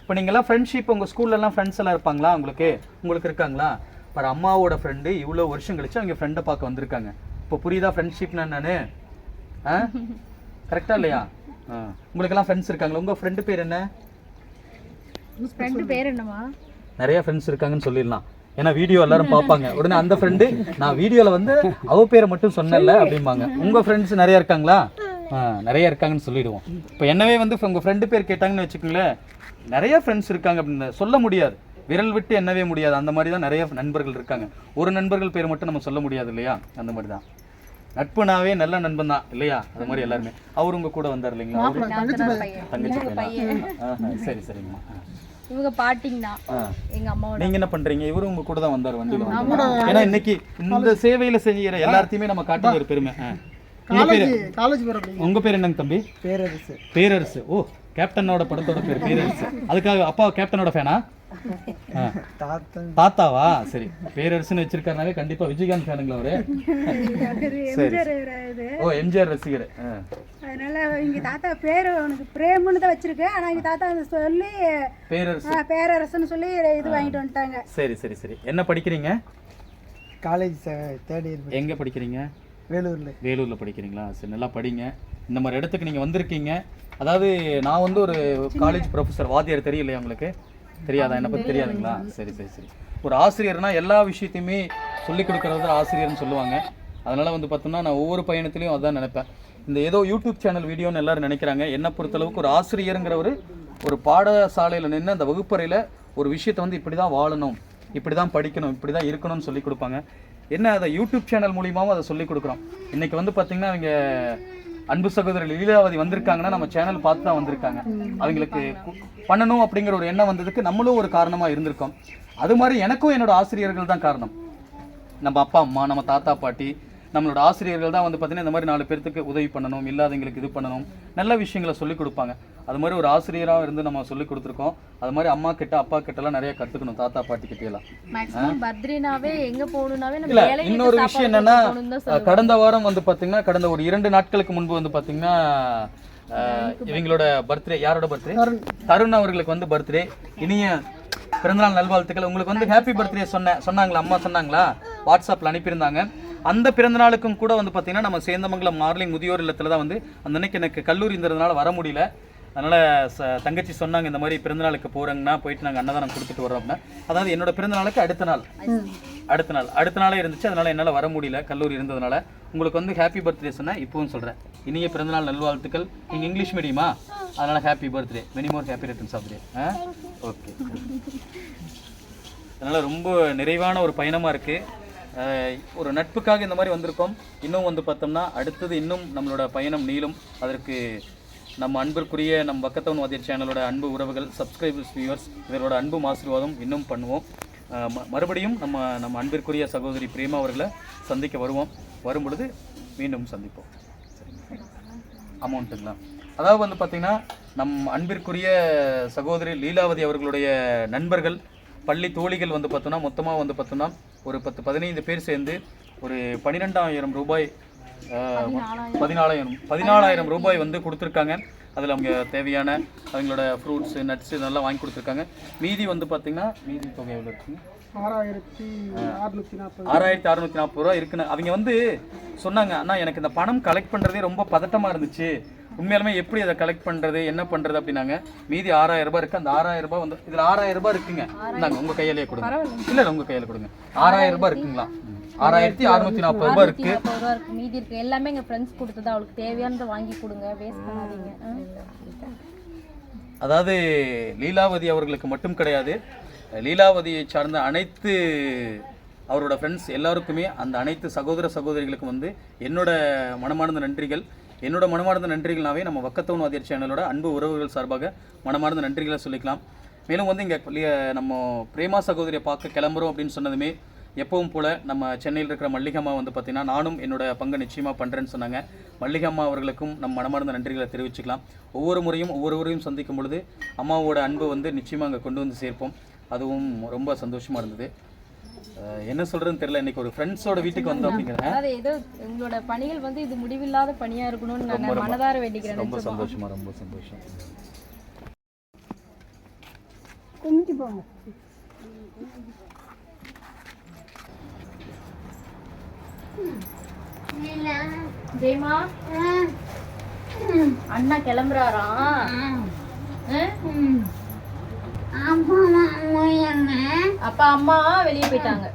இப்போ நீங்கள்லாம் ஃப்ரெண்ட்ஷிப் உங்கள் ஸ்கூல்லலாம் ஃப்ரெண்ட்ஸ் எல்லாம் இருப்பாங்களா உங்களுக்கு? உங்களுக்கு இருக்காங்களா? பாரு அம்மாவோட ஃப்ரெண்டு இவ்வளோ வருஷம் கழிச்சு அவங்க ஃப்ரெண்டை பார்க்க வந்திருக்காங்க. இப்போ புரியுதா ஃப்ரெண்ட்ஷிப்னா என்னன்னு? ஆ? கரெக்டா இல்லையா? ஆ. உங்களுக்கெல்லாம் ஃப்ரெண்ட்ஸ் இருக்காங்களா? உங்கள் ஃப்ரெண்டு பேர் என்ன? ஃப்ரெண்டு பேர் என்னமா நிறைய ஃப்ரெண்ட்ஸ் இருக்காங்கன்னு சொல்லிடலாம். ஏன்னா வீடியோ எல்லாரும் பார்ப்பாங்க. உடனே அந்த ஃப்ரெண்டு நான் வீடியோவில் வந்து அவ பேரை மட்டும் சொன்னேன்ல அப்படிம்பாங்க. உங்கள் ஃப்ரெண்ட்ஸ் நிறைய இருக்காங்களா? நிறைய இருக்காங்கன்னு சொல்லிடுவோம். இப்போ என்னவே வந்து உங்கள் ஃப்ரெண்டு பேர் கேட்டாங்கன்னு வச்சுக்கோங்களேன் நிறைய ஃப்ரெண்ட்ஸ் இருக்காங்க அப்படின்னு சொல்ல முடியாது. விரல் விட்டு எண்ணவே முடியாது. அந்த மாதிரி தான் நிறைய நண்பர்கள் இருக்காங்க. ஒரு நண்பர்கள் பேர் மட்டும் நம்ம சொல்ல முடியாது இல்லையா? அந்த மாதிரி தான். நட்புனாவே நல்ல நண்பன் தான் இல்லையா? அது மாதிரி எல்லாருமே. அவர் உங்க கூட வந்தார் இல்லைங்களா? தங்கச்சி பையனா. சரி சரிங்கம்மா. இவங்க பாட்டிங்கண்ணா ஆ. எங்க அம்மாவோட. நீங்க என்ன பண்றீங்க? இவரும் உங்க கூட தான் வந்தார் வண்டியில. ஏன்னா இன்னைக்கு இந்த சேவையில செய்யற எல்லாத்தையுமே நம்ம காட்டுறது ஒரு பெருமை. பேரு? காலேஜ் போகிறப்ப உங்க பேர் என்னங்க தம்பி? பேரரசு. பேரரசு. ஓ கேப்டனோட படத்தோட பேர் பேரரசு. அதுக்காக அப்பா கேப்டனோட ஃபேனா? தாத்தாவா? சரி. பேரரசுன்னு வச்சிருக்காருனாவே கண்டிப்பா விஜயகாந்த் ஃபேனுங்களா அவரு? சரி இது. ஓ எம்ஜிஆர் ரசிகர். ஆ. அதனால எங்க தாத்தா பேர் அவனுக்கு பிரேம்னு தான் வச்சிருக்கேன் ஆனா எங்க தாத்தா வந்து சொல்லி பேரரசு. பேரரசன்னு சொல்லி இது வாங்கிட்டு வந்துட்டாங்க. சரி சரி சரி. என்ன படிக்கிறீங்க? காலேஜ் தேர்ட் இயர் எங்க படிக்கிறீங்க? வேலூரில். வேலூர்ல படிக்கிறீங்களா? சரி நல்லா படிங்க. இந்த மாதிரி இடத்துக்கு நீங்க வந்திருக்கீங்க. அதாவது நான் வந்து ஒரு காலேஜ் ப்ரொஃபஸர் வாத்தியார் தெரியலையா உங்களுக்கு? தெரியாதா? என்னை பத்தி தெரியாதுங்களா? சரி சரி சரி. ஒரு ஆசிரியர்னா எல்லா விஷயத்தையுமே சொல்லிக் கொடுக்கறது தான் ஆசிரியர்னு சொல்லுவாங்க. அதனால வந்து பார்த்தோம்னா நான் ஒவ்வொரு பயணத்திலையும் அதான் நினைப்பேன். இந்த ஏதோ யூடியூப் சேனல் வீடியோன்னு எல்லாரும் நினைக்கிறாங்க. என்னை பொறுத்தளவுக்கு ஒரு ஆசிரியருங்கிற ஒரு ஒரு பாடசாலையில் நின்று அந்த வகுப்பறையில் ஒரு விஷயத்தை வந்து இப்படி தான் வாழணும். இப்படி தான் படிக்கணும் இப்படி தான் இருக்கணும்னு சொல்லி கொடுப்பாங்க. என்ன அதை யூடியூப் சேனல் மூலியமாகவும் அதை சொல்லிக் கொடுக்குறோம். இன்னைக்கு வந்து பார்த்தீங்கன்னா அவங்க அன்பு சகோதரர் லீலாவதி வந்திருக்காங்கன்னா நம்ம சேனல் பார்த்து தான் வந்திருக்காங்க. அவங்களுக்கு பண்ணணும் அப்படிங்கிற ஒரு எண்ணம் வந்ததுக்கு நம்மளும் ஒரு காரணமாக இருந்திருக்கோம். அது மாதிரி எனக்கும் என்னோட ஆசிரியர்கள் தான் காரணம். நம்ம அப்பா அம்மா நம்ம தாத்தா பாட்டி நம்மளோட ஆசிரியர்கள் தான் வந்து பார்த்தீங்கன்னா இந்த மாதிரி நாலு பேர்த்துக்கு உதவி பண்ணணும் இல்லாதவங்களுக்கு இது பண்ணணும் நல்ல விஷயங்களை சொல்லிக் கொடுப்பாங்க. அது மாதிரி ஒரு ஆசிரியராக இருந்து நம்ம சொல்லிக் கொடுத்துருக்கோம். அது மாதிரி அம்மா கிட்ட அப்பா கிட்டலாம் நிறைய கற்றுக்கணும் தாத்தா பாட்டி கிட்டலாம் மேக்ஸிமம் பர்த்டேனாவே எங்க போகணும்னாவே நம்ம இல்ல இன்னொரு விஷயம் என்னன்னா கடந்த வாரம் வந்து பாத்தீங்கன்னா கடந்த ஒரு இரண்டு நாட்களுக்கு முன்பு வந்து பாத்தீங்கன்னா அஹ், இவங்களோட பர்த்டே யாரோட பர்த்டே? தருண். அவர்களுக்கு வந்து பர்த்டே. இனிய பிறந்தநாள் நல்வாழ்த்துக்கள். உங்களுக்கு வந்து ஹாப்பி பர்த்டே சொன்ன சொன்னாங்களா? அம்மா சொன்னாங்களா? வாட்ஸ்அப்ல அனுப்பியிருந்தாங்க. அந்த பிறந்த நாளுக்கும் கூட வந்து பாத்தீங்கன்னா நம்ம சேந்தமங்கலம் மார்லிங் முதியோர் இல்லத்துல தான் வந்து அந்த அன்னைக்கு எனக்கு கல்லூரி இருந்ததுனால வர முடியல. அதனால ச- தங்கச்சி சொன்னாங்க இந்த மாதிரி பிறந்தநாளுக்கு போறேங்கன்னா போயிட்டு நாங்கள் அன்னதானம் கொடுத்துட்டு வரோம் அப்படின்னா. அதாவது என்னோட பிறந்தநாளுக்கு அடுத்த நாள். அடுத்த நாள். அடுத்த நாளே இருந்துச்சு அதனால என்னால் வர முடியல கல்லூரி இருந்ததுனால. உங்களுக்கு வந்து ஹாப்பி பர்த்டே சொன்னேன் இப்பவும் சொல்கிறேன் இனிய பிறந்தநாள் நல்வாழ்த்துக்கள். நீங்கள் இங்கிலீஷ் மீடியமா அதனால happy birthday many more happy returns of the day? Okay அதனால் ரொம்ப நிறைவான ஒரு பயணமாக இருக்குது ஒரு நட்புக்காக இந்த மாதிரி வந்திருக்கோம். இன்னும் வந்து பார்த்தோம்னா அடுத்தது இன்னும் நம்மளோட பயணம் நீளும். அதற்கு நம்ம அன்பிற்குரிய நம் பக்கத்தவன் வாத்திய சேனலோட அன்பு உறவுகள் சப்ஸ்கிரைபர்ஸ் வியூவர்ஸ் இவரோட அன்பும் ஆசீர்வாதம் இன்னும் பண்ணுவோம். ம- மறுபடியும் நம்ம நம்ம அன்பிற்குரிய சகோதரி பிரேமா அவர்களை சந்திக்க வருவோம். வரும் பொழுது மீண்டும் சந்திப்போம். அமௌண்ட்டுங்களா? அதாவது வந்து பார்த்திங்கன்னா நம் அன்பிற்குரிய சகோதரி லீலாவதி அவர்களுடைய நண்பர்கள் பள்ளி தோழிகள் வந்து பார்த்தோன்னா மொத்தமாக வந்து பார்த்தோன்னா ஒரு பத்து பதினைந்து பேர் சேர்ந்து ஒரு பன்னிரெண்டாயிரம் ரூபாய் பதினாலாயிரம் பதினாலாயிரம் ரூபாய் வந்து கொடுத்துருக்காங்க. அதில் அவங்க தேவையான அவங்களோட ஃப்ரூட்ஸ் நட்ஸ் இதெல்லாம் வாங்கி கொடுத்துருக்காங்க. மீதி வந்து பார்த்தீங்கன்னா மீதி தொகை எவ்வளோ இருக்குங்க ஆறாயிரத்தி ஆறாயிரத்தி அறுநூத்தி நாற்பது ரூபா இருக்குன்னு. அவங்க வந்து சொன்னாங்க அண்ணா எனக்கு இந்த பணம் கலெக்ட் பண்றதே ரொம்ப பதட்டமா இருந்துச்சு. உண்மையாலுமே எப்படி அதை கலெக்ட் பண்றது என்ன பண்றது அப்படின்னாங்க. மீதி ஆறாயிரம் ரூபாய் இருக்கு. அந்த ஆறாயிரம் ரூபாய் வந்து இதுல ஆறாயிரம் ரூபாய் இருக்குங்க. இந்தாங்க உங்க கையிலேயே கொடுங்க. இல்ல இல்ல உங்க கையில கொடுங்க. ஆறாயிரம் ரூபாய் இருக்குங்களா? ஆறாயிரத்தி அறுநூத்தி நாற்பது ரூபாய் இருக்கு. மீதி இருக்கு. எல்லாமே எங்க ஃப்ரெண்ட்ஸ் கொடுத்தது. அவளுக்கு தேவையானதை வாங்கி கொடுங்க. வேஸ்ட் பண்ணாதீங்க? அதாவது லீலாவதி அவர்களுக்கு மட்டும் கிடையாது. லீலாவதியை சார்ந்த அனைத்து அவரோட ஃப்ரெண்ட்ஸ் எல்லாருக்குமே அந்த அனைத்து சகோதர சகோதரிகளுக்கும் வந்து என்னோட மனமார்ந்த நன்றிகள். என்னோட மனமார்ந்த நன்றிகள்னாவே நம்ம வக்கத்தவன் வாதியர் சேனலோட அன்பு உறவுகள் சார்பாக மனமார்ந்த நன்றிகளை சொல்லிக்கலாம். மேலும் வந்து இங்கே நம்ம பிரேமா சகோதரியை பார்க்க கிளம்புறோம் அப்படின்னு சொன்னதுமே எப்பவும் போல் நம்ம சென்னையில் இருக்கிற மல்லிகம்மா வந்து பார்த்திங்கன்னா நானும் என்னோட பங்கை நிச்சயமாக பண்ணுறேன்னு சொன்னாங்க. மல்லிகம்மா அவர்களுக்கும் நம் மனமார்ந்த நன்றிகளை தெரிவிச்சுக்கலாம். ஒவ்வொரு முறையும் ஒவ்வொருவரையும் சந்திக்கும் பொழுது அம்மாவோட அன்பு வந்து நிச்சயமாக அங்கே கொண்டு வந்து சேர்ப்போம். அதுவும் ரொம்ப சந்தோஷமாக இருந்தது. என்ன சொல்கிறதுன்னு தெரியல. இன்னைக்கு ஒரு ஃப்ரெண்ட்ஸோட வீட்டுக்கு வந்தோம் அப்படிங்கிறேன் அதாவது ஏதோ உங்களோட பணிகள் வந்து இது முடிவில்லாத பணியா இருக்கணும்னு நான் மனதார வேண்டிக்கிறேன். ரொம்ப சந்தோஷமா ரொம்ப சந்தோஷம். கும்பிட்டு போங்க. ஜெயமா? அண்ணா கிளம்புறாராம் அப்பா அம்மா வெளியே போயிட்டாங்க.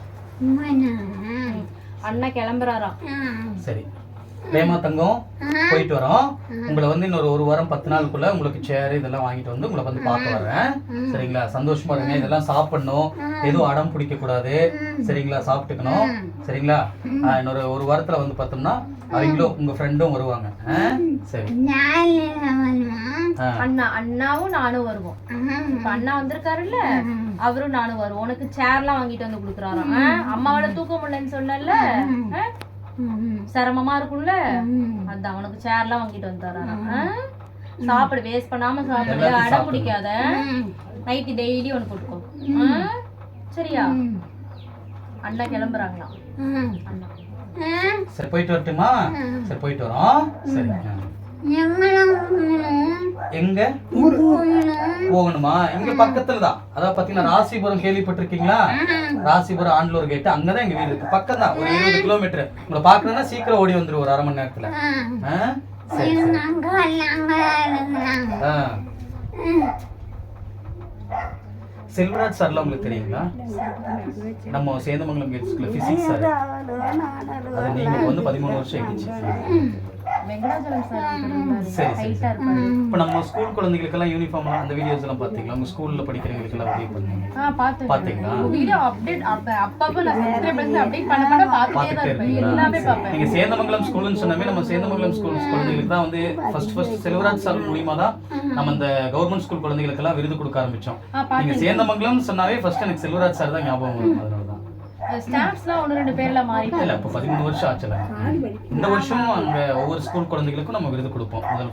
அண்ணா கிளம்புறாராம். சரி. பிரேமா தங்கம் போயிட்டு வரோம். உங்களை வந்து இன்னொரு ஒரு வாரம் பத்து நாளுக்குள்ள உங்களுக்கு சேர் இதெல்லாம் வாங்கிட்டு வந்து உங்களை வந்து பார்க்க வர்றேன். சரிங்களா? சந்தோஷமா இருங்க. இதெல்லாம் சாப்பிடணும். எதுவும் அடம் பிடிக்க கூடாது சரிங்களா? சாப்பிட்டுக்கணும். சரிங்களா? இன்னொரு ஒரு வாரத்துல வந்து பார்த்தோம்னா அவங்களும் உங்க ஃப்ரெண்டும் வருவாங்க? சரி. அண்ணா அண்ணாவும் நானும் வருவோம். இப்ப அண்ணா வந்திருக்காருல்ல? அவரும் நானும் வருவோம். உனக்கு சேர்லாம் வாங்கிட்டு வந்து கொடுக்குறாராம். ஆ? அம்மாவால தூக்க முடியலன்னு சொன்னல சிரமமா இருக்கும்ல? அதான் உனக்கு சேர்லாம் வாங்கிட்டு வந்து தராராம் ஆ? சாப்பிடு வேஸ்ட் பண்ணாம சாப்பிடு. அடம் பிடிக்காத. நைட்டு டெய்லி ஒன்று போட்டுக்கோ. ஆ? சரியா? அண்ணா கிளம்புறாங்களாம் அண்ணா. சரி போயிட்டு வரட்டுமா? சரி போயிட்டு வரோம். சரி. எங்க? போகணுமா? இங்க பக்கத்துல தான் அதாவது பாத்தீங்கன்னா ராசிபுரம் கேள்விப்பட்டிருக்கீங்களா? ராசிபுரம் ஆண்டலூர் கேட்டு அங்கதான் எங்க வீடு இருக்கு. பக்கம் தான் ஒரு இருபது கிலோமீட்டர் உங்களை பாக்கணும்னா சீக்கிரம் ஓடி வந்துரு ஒரு அரை மணி நேரத்துல. செல்வராஜ் சார்ல உங்களுக்கு தெரியுங்களா? நம்ம சேந்தமங்கலம் கேட் ஸ்கூல்ல பிசிக்ஸ் சார். அது நீங்க வந்து பதிமூணு வருஷம் ஆயிடுச்சு. வெங்கடாச்சலம் சார் சரி, இப்போ நம்ம ஸ்கூல் குழந்தைகளுக்கெல்லாம் யூனிஃபார்ம் அந்த வீடியோஸ் எல்லாம் பாத்தீங்களா? உங்க ஸ்கூல்ல பண்ணுங்க பாத்து பாத்தீங்களா? வீடியோ அப்டேட் அப்ப அப்பப்ப நான் சப்ஸ்கிரைபர்ஸ் அப்டேட் பண்ண பண்ண பார்த்துட்டே பார்த்துட்டே தான் இருப்பேன். இருக்கீங்களா? எல்லாமே பார்ப்பேன் நீங்க சேந்தமங்கலம் ஸ்கூல்னு சொன்னாமே நம்ம சேந்தமங்கலம் ஸ்கூல் குழந்தைகளுக்கு தான் வந்து ஃபர்ஸ்ட் ஃபர்ஸ்ட் செல்வராஜ் சார் மூலியமா தான் நம்ம இந்த கவர்மெண்ட் ஸ்கூல் குழந்தைகளுக்கெல்லாம் விருது கொடுக்க ஆரம்பிச்சோம். நீங்க சேந்தமங்கலம் சொன்னாவே ஃபர்ஸ்ட் எனக்கு செல்வராஜ் சார் தான் ஞாபகம் வரும். அதனால தான் ஸ்டாம்ப்ஸ்லாம் ஒன்று ரெண்டு பேர்ல மாறி இல்ல இப்போ பதிமூணு வருஷம் ஆச்சுல. இந்த வருஷமும் அங்க ஒவ்வொரு ஸ்கூல் குழந்தைகளுக்கும் நம்ம விருது கொடுப்போம். முதல்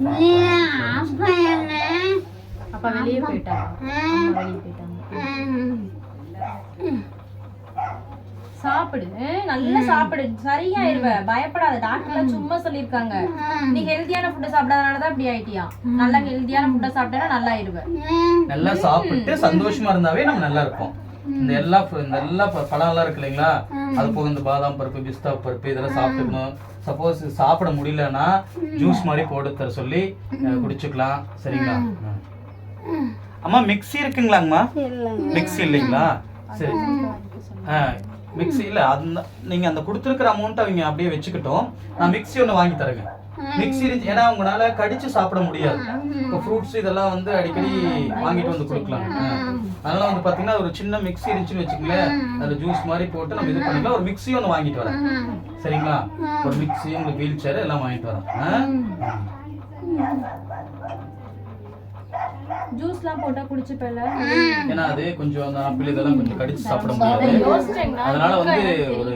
அப்ப வெளியே போயிட்டாங்க. அம்மா வெளியே போயிட்டாங்க. சாப்பிடு. நல்லா சாப்பிடு. சரியாயிருவ. பயப்படாத. டாக்டர்லாம் சும்மா சொல்லியிருக்காங்க. நீ ஹெல்தியான ஃபுட்டை சாப்பிடாதனால தான் இப்படி ஆயிட்டியா? நல்லா ஹெல்தியான ஃபுட்டை சாப்பிட்டேன்னா நல்லா ஆயிருவ நல்லா சாப்பிட்டு சந்தோஷமா இருந்தாவே நம்ம நல்லா இருப்போம். இந்த எல்லா இந்த எல்லா ப- பழம்லாம் இருக்கு இல்லைங்களா? அது போக இந்த பாதாம் பருப்பு பிஸ்தா பருப்பு இதெல்லாம் சாப்பிட்டுக்கணும். சப்போஸ் சாப்பிட முடியலன்னா ஜூஸ் மாதிரி போட்டு தர சொல்லி குடிச்சுக்கலாம். சரிங்களா. அம்மா மிக்ஸி இருக்குங்களாங்கம்மா? மிக்ஸி இல்லைங்களா? சரி. ஆ மிக்ஸி இல்ல. அந்த நீங்க அந்த கொடுத்துருக்கிற அமௌண்ட் அவங்க அப்படியே வச்சுக்கிட்டோம். நான் மிக்ஸி ஒன்று வாங்கி தரேங்க. மிக்ஸி இருந்துச்சு ஏன்னா உங்களால கடிச்சு சாப்பிட முடியாது. இப்போ ஃப்ரூட்ஸ் இதெல்லாம் வந்து அடிக்கடி வாங்கிட்டு வந்து கொடுக்கலாம். அதனால வந்து பாத்தீங்கன்னா ஒரு சின்ன மிக்ஸி இருந்துச்சுன்னு வச்சுக்கோங்களேன் அதுல ஜூஸ் மாதிரி போட்டு நம்ம இது பண்ணிக்கலாம். ஒரு மிக்ஸி ஒன்று வாங்கிட்டு வரேன். சரிங்களா? ஒரு மிக்ஸி உங்களுக்கு வீல் சேர் எல்லாம் வாங்கிட்டு வரேன்? ஜூஸ்லாம் போட்டா குடிச்சுப்பல ஏன்னா அது கொஞ்சம் அந்த ஆப்பிள் இதெல்லாம் கொஞ்சம் கடிச்சு சாப்பிட முடியாது. அதனால வந்து ஒரு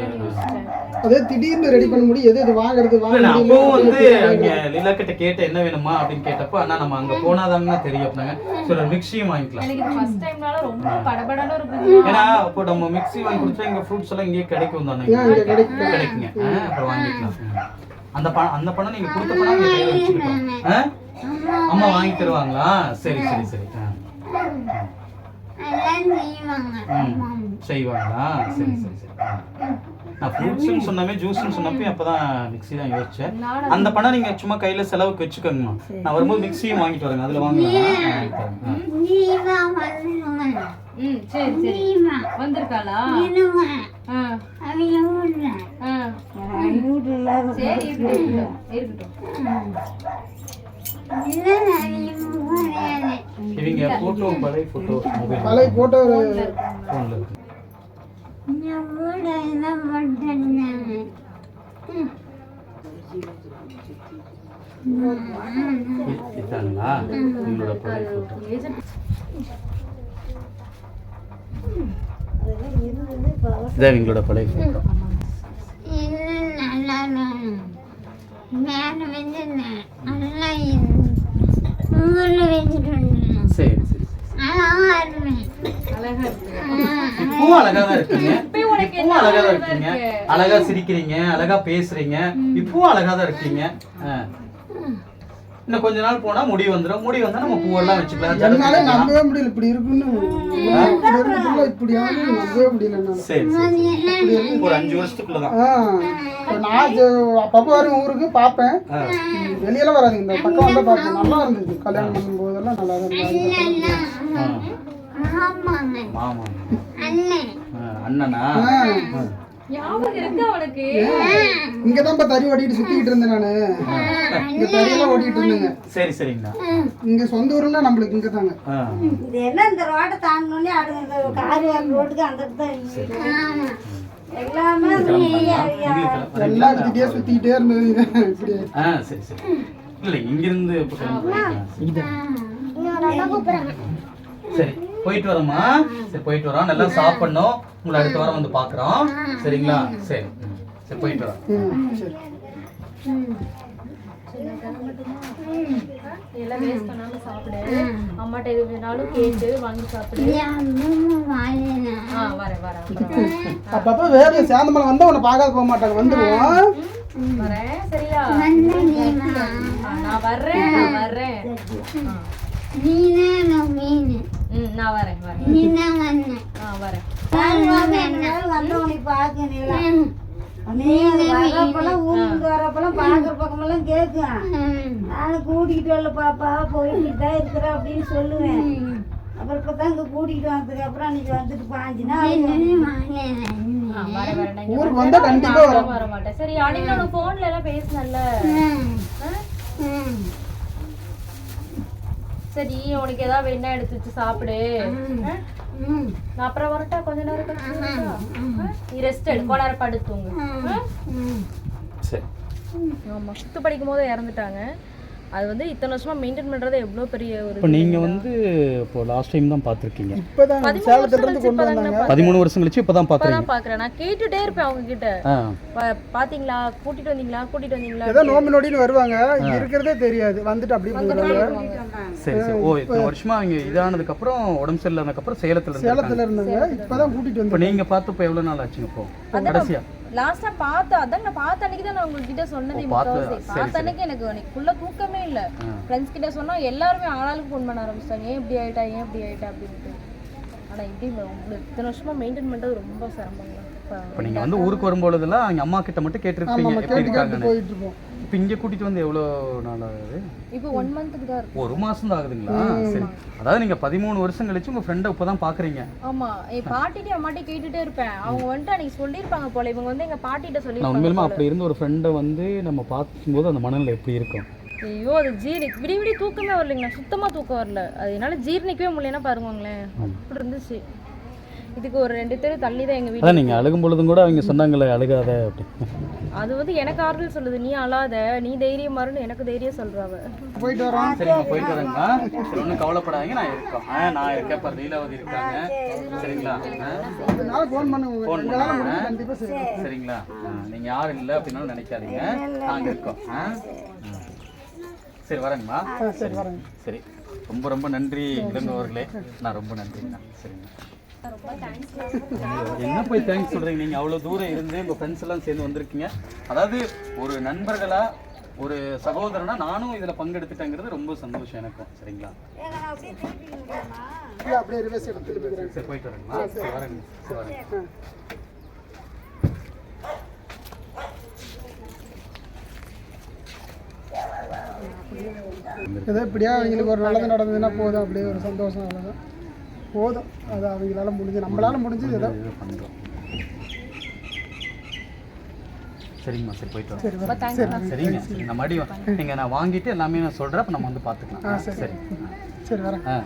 அதே திடீர்னு ரெடி பண்ண முடியும். எது எது வாங்குறது வாங்க. அப்பவும் வந்து அங்க லீலா கிட்ட கேட்ட என்ன வேணுமா அப்படின்னு கேட்டப்போ அண்ணா நம்ம அங்க போனாதாங்க தெரியும் அப்படின்னாங்க. சரி ஒரு மிக்ஸியும் வாங்கிக்கலாம். எனக்கு இது ஃபர்ஸ்ட் டைம்னால ரொம்ப படபடன்னு இருக்குது. ஏன்னா இப்போ நம்ம மிக்ஸி வாங்கி கொடுத்தா இங்க ஃப்ரூட்ஸ் எல்லாம் இங்கேயே கிடைக்கும் தானே. இங்க? கிடைக்குங்க. அப்புறம் வாங்கிக்கலாம். அந்த பணம் அந்த பணம் நீங்க கொடுத்த பணம் நீங்க கையில வச்சுக்கிட்டோம். ஆ? அம்மா வாங்கி தருவாங்களா? சரி சரி சரி. ஆ. ம். செய்வாங்களா? சரி சரி சரி. நான் ஃப்ரூட்ஸ்னு சொன்னாமே ஜூஸ்னு சொன்னப்போ அப்பதான் மிக்ஸி தான் யோசிச்சேன். அந்த பணம் நீங்க சும்மா கையில செலவுக்கு வச்சுக்கோங்கம்மா. நான் வரும்போது மிக்ஸியும் வாங்கிட்டு வரேங்க அதுல வாங்கலாம் ம் சரி சரி. வந்திருக்காளா? ஆ. ஆ. சரி இருக்கட்டும். இருக்கட்டும். இவங்க போட்டோ பழைய போட்டோ பழைய போட்டோ ஃபோன்ல இருக்கு. இ- இதாங்களா உங்களோட பழைய போட்டோ இதான் எங்களோட பழைய போட்டோ சரி சரி அழகா இருக்கு இப்பவும் அழகா தான் இருக்கீங்க இப்பவும் அழகா தான் இருக்கீங்க அழகா சிரிக்கிறீங்க அழகா பேசுறீங்க. இப்பவும் அழகா தான் இருக்கீங்க. ஆ. இன்னும் கொஞ்ச நாள் போனா முடி வந்துடும் முடி வந்தா நம்ம பூவெல்லாம் வச்சுக்கலாம். என்னால. நம்பவே முடியல. இப்படி இருக்குன்னு. இப்படி நம்பவே முடியல சரி. ஒரு அஞ்சு வருஷத்துக்குள்ளதான். நான் அப்பப்போ வரும் ஊருக்கு பார்ப்பேன். வெளியில வராது. இந்த பக்கம் வந்தா பார்ப்பேன். நல்லா இருந்தது. கல்யாணம் பண்ணும் போதெல்லாம் நல்லா ஆ. மாமா அண்ணனா? ஆ. ஆ. ஞாபகம் இருக்கா உனக்கு? இங்கே தான் இப்போ தறி ஓட்டிட்டு சுற்றிக்கிட்டு இருந்தேன் நான். இங்கே தறியெல்லாம் ஓட்டிகிட்டு இருந்தேங்க. சரி சரிங்கண்ணா. இங்கே சொந்த ஊரில் நம்மளுக்கு இங்கே தாங்க இது என்ன இந்த ரோட்டை தாண்டோடனே அடுங்க இந்த காரி ரோட்டுக்கு அந்த தான். எல்லாமே எல்லாம் கிட்டே சுற்றிக்கிட்டே இருந்தது இப்படி ஆ சரி சரி. இல்லை இங்கிருந்து இப்போ கிளம்பி சரி. போயிட்டு வரோம்மா. சரி போயிட்டு வரோம். நல்லா சாப்பிடணும். உங்களை அடுத்த வாரம் வந்து பார்க்குறோம். சரிங்களா? சரி. சரி போயிட்டு வரோம். எல்லாம் வேஸ்ட் பண்ணாம சாப்பிடு. அம்மாட்ட எது வேணாலும் கேட்டு வாங்கி சாப்பிடு. ஆ வரேன் வரேன். அப்பப்போ வேறு சேந்தமலை வந்தால் உன்னை பார்க்காத போக மாட்டாங்க. வந்துடுவோம் வரேன் சரியா? ஆ, நான் வர்றேன் நான் வர்றேன் ஆ. ம் நான் வரேன் வரேன். ஆ வரேன். வந்தவனை பார்க்கணும் வரப்பெல்லாம் ஊருக்கு வரப்பெல்லாம் பார்க்குற பக்கமெல்லாம் கேட்கும். நானும் கூட்டிகிட்டு வரல பாப்பா. போயிட்டு தான் இருக்கிறேன் அப்படின்னு சொல்லுவேன். அப்புறம் இப்போ தான் இங்கே கூட்டிகிட்டு வந்ததுக்கு அப்புறம் அன்னைக்கு வந்துட்டு ஊருக்கு கண்டிப்பாக வர வர. மாட்டேன். சரி அன்னைக்கு நான் ஃபோன்ல எல்லாம் பேசினேன்ல. ஆ? சரி உனக்கு ஏதாவது வேணா எடுத்து வச்சு சாப்பிடு? நான் அப்புறம் வரட்டா கொஞ்ச நேரம் கழிச்சு? நீ ரெஸ்ட் எடு. கோளார படுத்து தூங்கு. ஆ? சரி. ஆமா ஃபிஃப்த் படிக்கும் போது இறந்துட்டாங்க. அது வந்து இத்தனை வருஷமா மெயின்டைன் பண்றது எவ்வளவு பெரிய ஒரு இப்போ நீங்கள் வந்து இப்போ லாஸ்ட் டைம் தான் பார்த்துருக்கீங்க. இப்போ தான் சேலத்துலேருந்து கொண்டு வந்தாங்க. பதிமூணு வருஷம் கழிச்சு இப்போ தான் பார்க்குறீங்க. இப்பதான் பாக்குறேன் நான் கேட்டுட்டே இருப்பேன் அவங்க கிட்ட ஆ. பா- பாத்தீங்களா? கூட்டிட்டு வந்தீங்களா? கூட்டிட்டு வந்தீங்களா? ஏதோ நோம்பு நொடின்னு வருவாங்க. இருக்கிறதே தெரியாது. வந்துட்டு அப்படியே போயிடுவாங்க. சரி சரி. ஓ இத்தனை வருஷமா அவங்க இதானதுக்கப்புறம் உடம்பு சரியில்லாததுக்கப்புறம் சேலத்தில் இருந்து சேலத்தில் இருந்தாங்க இப்போ தான் கூட்டிகிட்டு இப்போ வந்து நீங்கள் பார்த்து இப்போ எவ்வளோ நாள் ஆச்சுங்க இப்போ? கடைசியா? லாஸ்டா பார்த்த அதான் நான் பார்த்த அன்னைக்கு தான் நான் உங்ககிட்ட சொன்னது பார்த்த- அன்னைக்கு எனக்கு எனக்கு ஃபுல்லா தூக்கமே இல்ல. ஃப்ரெண்ட்ஸ் கிட்ட சொன்னா எல்லாருமே ஆளாளுக்கு ஃபோன் பண்ண ஆரம்பிச்சிட்டாங்க. ஏன் இப்படி ஆயிட்டா? ஏன் இப்படி ஆயிட்டா? அப்படின்ட்டு. ஆனா இப்படி இத்தனை வருஷமா மெயின்டைன் பண்றது ரொம்ப சிரமங்க. இப்ப நீங்கள் வந்து ஊருக்கு வரும்பொழுதெல்லாம் அவங்க அம்மா கிட்ட மட்டும் கேட்டிருப்பீங்க. நம்ம எப்படி இருக்காங்கன்னு. இப்போ இங்கே கூட்டிகிட்டு வந்து எவ்வளோ நாள் ஆகுது? இப்போ ஒன் மந்த்துக்கு தான் இருக்கும் ஒரு மாதம் தான் ஆகுதுங்களா? சரி. அதாவது நீங்கள் பதிமூணு வருஷம் கழிச்சு உங்கள் ஃப்ரெண்டை இப்போ தான் பார்க்குறீங்க ஆமா. என் பாட்டிட்டு அம்மாட்டி கேட்டுட்டே இருப்பேன். அவங்க வந்துட்டு அன்னைக்கு சொல்லியிருப்பாங்க போல. இவங்க வந்து எங்க பாட்டிட்ட நான் சொல்லியிருப்பாங்க உண்மையிலுமே. அப்படி இருந்து ஒரு ஃப்ரெண்டை வந்து நம்ம பார்க்கும்போது அந்த மனநிலை எப்படி இருக்கும்? ஐயோ அது ஜீர்ணி விடி விடி தூக்கமே வரலைங்க சுத்தமா தூக்கம் வரல. அது என்னால ஜீர்ணிக்கவே முடியலன்னா பாருங்களேன். அப்படி இருந்துச்சு. இதுக்கு ஒரு ரெண்டு பேரும் தள்ளி தான் எங்க வீடு அதான் நீங்கள் அழுகும் பொழுதும் கூட அவங்க சொன்னாங்களே அழுகாத அப்படி. அது வந்து எனக்கு ஆறுதல் சொல்லுது நீ அழாத நீ தைரியம் மாறுன்னு எனக்கு தைரியம் சொல்றாவ போயிட்டு வரோம். சரிங்க போயிட்டு வரேங்கண்ணா சரி ஒன்றும் கவலைப்படாதீங்க நான் இருக்கோம். ஆ நான் இருக்கேன் இப்போ லீலாவதி இருக்காங்க. சரிங்களா? அதனால ஃபோன் பண்ணுங்க. ஃபோன் பண்ணுங்க. சரிங்களா? ஆ, நீங்க யாரும் இல்லை அப்படின்னாலும் நினைக்காதீங்க. நாங்க இருக்கோம். ஆ? சரி வரேங்கம்மா. சரி வரேங்க. சரி. ரொம்ப ரொம்ப நன்றி இளங்கோவர்களே. நான் ரொம்ப நன்றிங்கண்ணா சரிங்க. என்ன போய் தேங்க்ஸ் சொல்றீங்க? நீங்க அவ்வளவு தூரம் இருந்து உங்க ஃப்ரெண்ட்ஸ் எல்லாம் சேர்ந்து வந்திருக்கீங்க. அதாவது ஒரு நண்பர்களா ஒரு சகோதரனா நானும் இதுல பங்கெடுத்துட்டேங்கிறது ரொம்ப சந்தோஷம் எனக்கும். சரிங்களா? இல்லை அப்படியே போயிட்டு வரேங்கம்மா. சரி வரேங்க. சரி வரேங்க. ஏதோ இப்படியா அவங்களுக்கு ஒரு நல்லது நடந்ததுன்னா போதும். அப்படியே ஒரு சந்தோஷம் அவ்வளோதான் போதும். அது அவங்களால முடிஞ்சு நம்மளால முடிஞ்சது ஏதோ. இது பண்றோம் சரிங்கம்மா சரி போயிட்டு சரி சரி சரிங்க சரி நான் மறுபடியும் நீங்கள் நான் வாங்கிட்டு எல்லாமே நான் சொல்கிறேன் அப்போ நம்ம வந்து பார்த்துக்கலாம் சரி. சரி. சரி வரேன். ஆ.